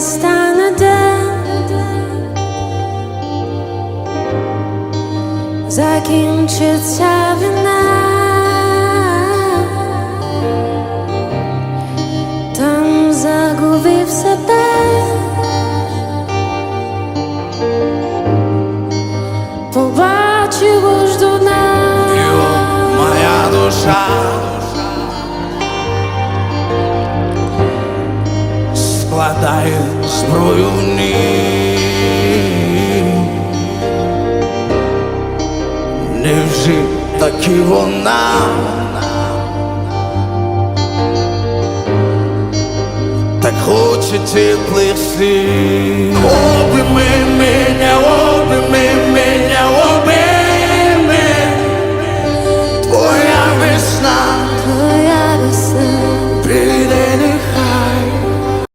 настане день, закінчиться війна, там загубив себе. Побачив уж до нас. моя душа складає зброю в ній. Невже таки вона так хоче теплих мене,